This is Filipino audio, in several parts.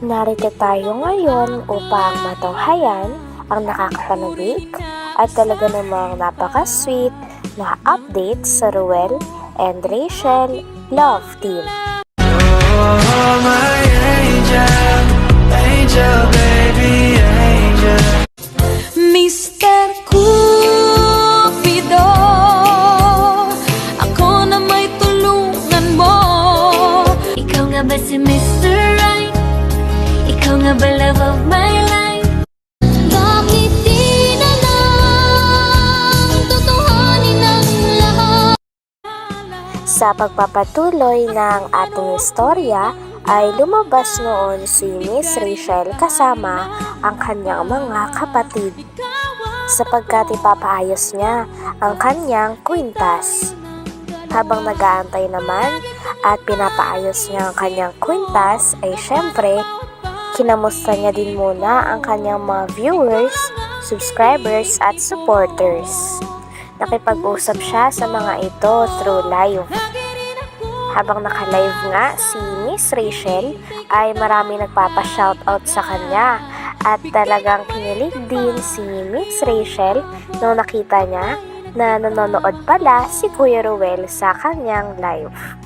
Narito tayo ngayon upang matunghayan ang nakakapanabik at talaga namang napaka-sweet na update sa Ruel and Rachel Love Team. Oh, my Sa pagpapatuloy ng ating istorya ay lumabas noon si Miss Rachel kasama ang kanyang mga kapatid sapagkat ipapaayos niya ang kanyang kwintas. Habang nag-aantay naman at pinapaayos niya ang kanyang kwintas ay syempre kinamusta niya din muna ang kanyang mga viewers, subscribers at supporters. Nakipag-usap siya sa mga ito through live. Habang naka-live nga si Miss Rachel ay marami nagpapa-shoutout sa kanya at talagang kinilig din si Miss Rachel nung nakita niya na nanonood pala si Kuya Ruel sa kanyang live.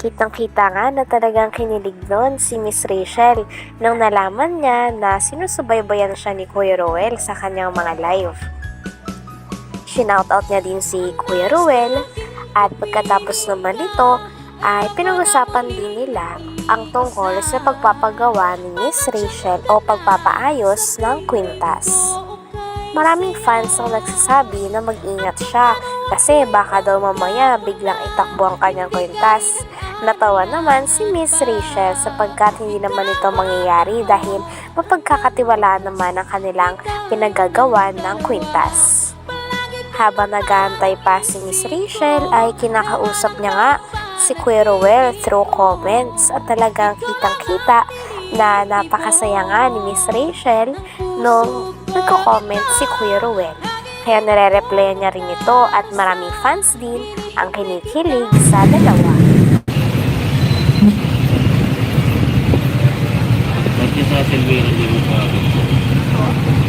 Kitang-kita nga na talagang kinilig noon si Miss Rachel nung nalaman niya na sinusubaybayan siya ni Kuya Ruel sa kanyang mga live. Sinoutout niya din si Kuya Ruel at pagkatapos naman nito ay pinag-usapan din nila ang tungkol sa pagpapagawa ni Miss Rachel o pagpapaayos ng kwintas. Maraming fans ang nagsasabi na mag-ingat siya kasi baka daw mamaya biglang itakbo ang kanyang kwintas. Natawa naman si Miss Rachel sapagkat hindi naman ito mangyayari dahil mapagkakatiwalaan naman ang kanilang pinagagawa ng kwintas. Habang nag-aantay pa si Miss Rachel ay kinakausap niya nga si Ruel through comments at talagang kitang-kita na napakasaya nga ni Miss Rachel nung nagko-comment si Ruel. Kaya nare-replyan niya rin ito at maraming fans din ang kinikilig sa dalawa. Yung sa Silvera hindi mo pa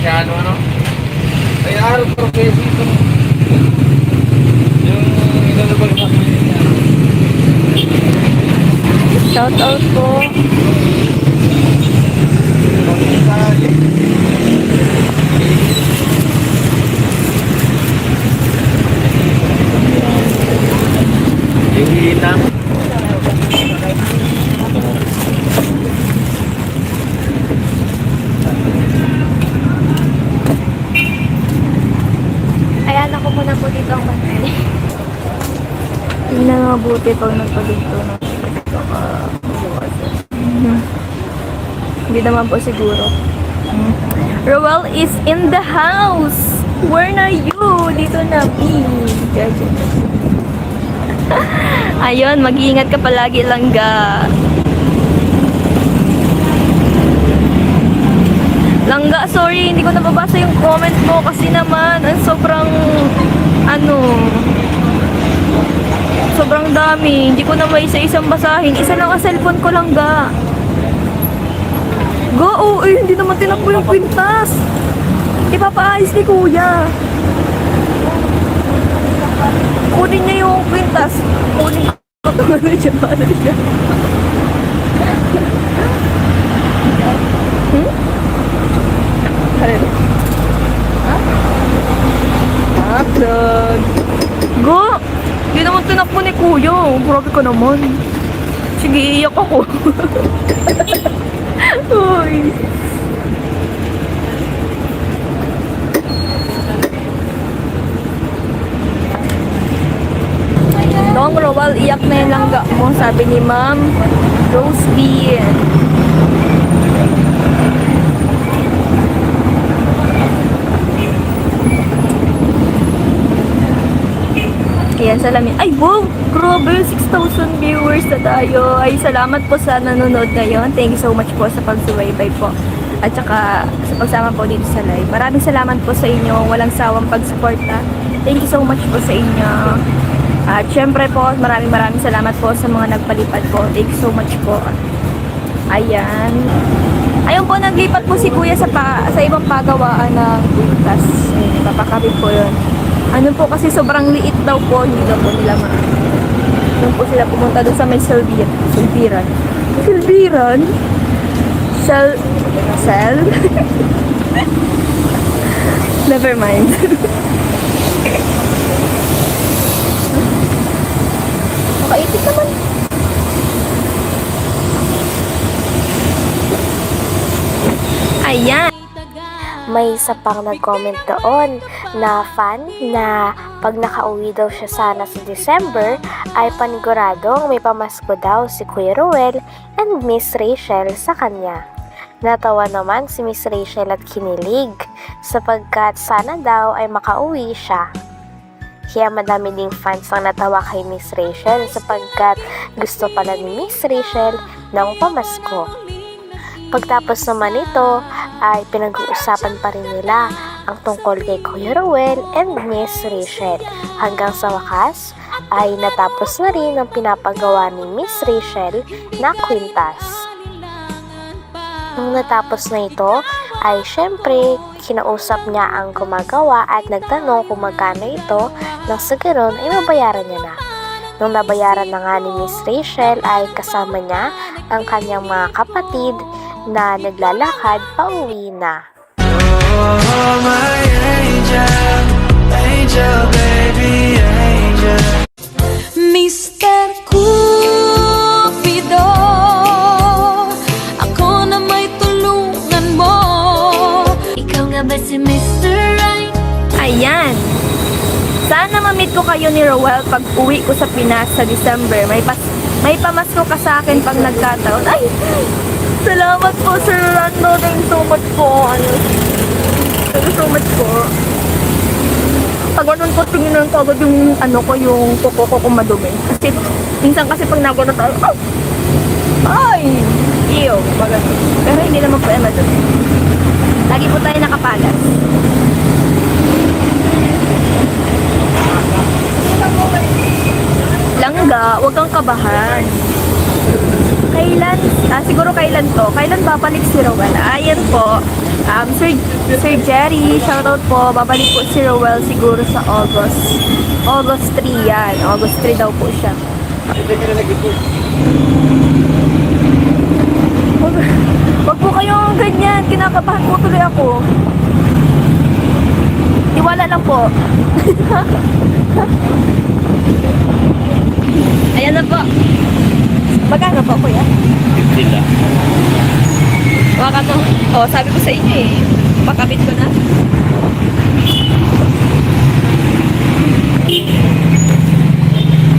masyado, ano? Ay, araw professor ito. Yung inalabag na Shout out po. Yung hinang. Ayan ako muna po dito ang bantay. Hindi na mabuti pag nagpagito na. Baka mabawasan. Mhm. Hindi naman po siguro. Mhm. Roel is in the house! Where are you? Dito na, B. Ayun, mag-iingat ka palagi langga. Langga, sorry, hindi ko nababasa yung comment mo kasi naman, ang sobrang, ano, sobrang dami. Hindi ko na may isa-isang basahin. Isa lang ang cellphone ko lang ga. Go, oh, eh, hindi naman tinakbo yung kwintas. Ipapaayos ni kuya. Kunin niya yung kwintas. Kunin ko. Ano siya, paano siya? Hmm? Ano? Ha? Action! Go! Naman tinakbo ni kuya. Grabe ka naman. Sige, iiyak ako. Uy. Dong Rowal, iyak na yung langga mo, sabi ni Ma'am salamin. Ay, wow! Grabe, 6,000 viewers na tayo. Ay, salamat po sa nanonood ngayon. Thank you so much po sa pagsubaybay po. At saka sa pagsama po dito sa live. Maraming salamat po sa inyo. Walang sawang pag-support na. Thank you so much po sa inyo. At syempre po, maraming maraming salamat po sa mga nagpalipad po. Thank you so much po. Ayan. Ayun po, naglipat po si Kuya sa, pa, sa ibang pagawaan ng butas. Papakabit po yun. Ano po kasi sobrang liit daw po, hindi daw po nila ma... Doon po sila pumunta doon sa may Silvir, Silviran. Silviran? Sel... Sel? Never mind. Makaipit naman. Ayan. May isa pang nag-comment doon na fan na pag nakauwi daw siya sana sa December ay paniguradong may pamasko daw si Kuya Ruel and Miss Rachel sa kanya. Natawa naman si Miss Rachel at kinilig sapagkat sana daw ay makauwi siya. Kaya madami ding fans ang natawa kay Miss Rachel sapagkat gusto pala ni Miss Rachel ng pamasko. Pagtapos naman ito ay pinag-uusapan pa rin nila ang tungkol kay Kuya Ruel and Miss Rachel. Hanggang sa wakas ay natapos na rin ang pinapagawa ni Miss Rachel na kwintas. Nung natapos na ito, ay syempre kinausap niya ang gumagawa at nagtanong kung magkano ito nang sa ganun ay mabayaran niya na. Nung nabayaran na nga ni Miss Rachel ay kasama niya ang kanyang mga kapatid na naglalakad pauwi na. Oh, my angel, angel, baby, angel. Mr. Cupido Ako na may tulungan mo Ikaw nga ba si Mr. Right? Ayan. Sana ma-meet ko kayo ni Roel pag uwi ko sa Pinas sa December. May pas may pamasko ka sa akin pag nagkataon. Ay! Salamat po, Sir Rando. Thank you so much po. Ano? Thank you so much po. Pag ganun po, tingnan ko agad yung ano ko, yung kuko ko kung madumi. Kasi, minsan kasi pag nagano tayo, oh! Ay! Ew! Ganun. Pero hindi naman po yan madumi. Lagi po tayo nakapalas. Langga, huwag kang kabahan. Kailan, ah, siguro kailan to? Kailan babalik si Rowell? Ayan po. Um, Sir, Sir Jerry, shoutout po. Babalik po si Rowell siguro sa August. August 3 yan. August 3 daw po siya. Huwag, huwag po kayong ganyan. Kinakabahan po tuloy ako. Iwala lang po. Ayan na po. Magkano po, kuya? 50 lang. Baka mo. Oh, sabi ko sa inyo eh. Pakabit ko na.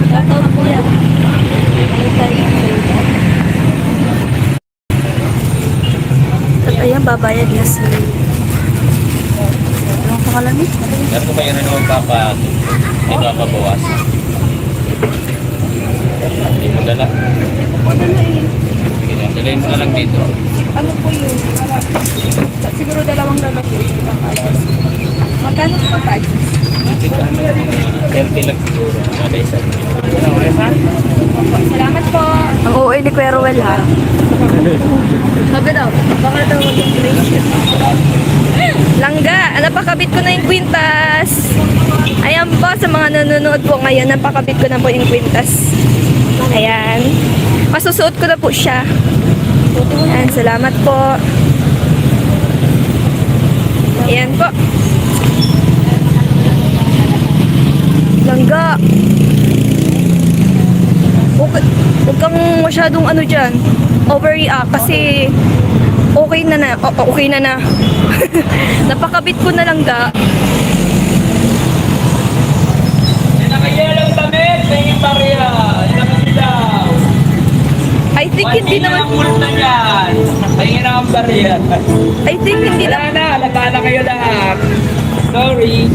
Magkano na kuya? At ayan, babayad na si... Ano ko kalamit? Meron ko kayo na naman papa, hindi papabawas. Hindi mo dala. Sige na, lang dito. Ano po yun? Siguro dalawang lalaki. Magkano po tayo? 30 lang siguro. Kada isa. Salamat po. Ang OA ni Kuya Ruel ha. Sabi daw, baka daw Langga, napakabit ko na yung kwintas. Ayan po, sa mga nanonood po ngayon, napakabit ko na po yung kwintas. Ayan. Masusuot ko na po siya. Ayan, salamat po. Ayan po. Langga. Huwag, huwag kang masyadong ano dyan, overreact kasi okay na na, o- okay na na. Napakabit ko na lang ga. Nakayalang damit, may barya. Think hindi naman, multa niyan. Tingin ang barya. I think hindi Wala naman, na, alata na kayo lahat. Sorry.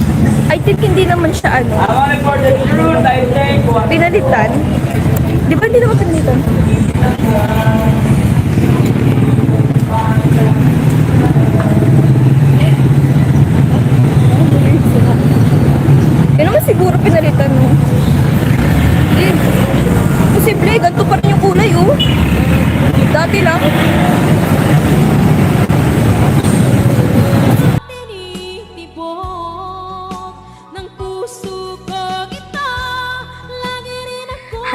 I think hindi naman siya ano, I want for the truth, I think. Pinalitan. Di ba hindi naman pinalitan?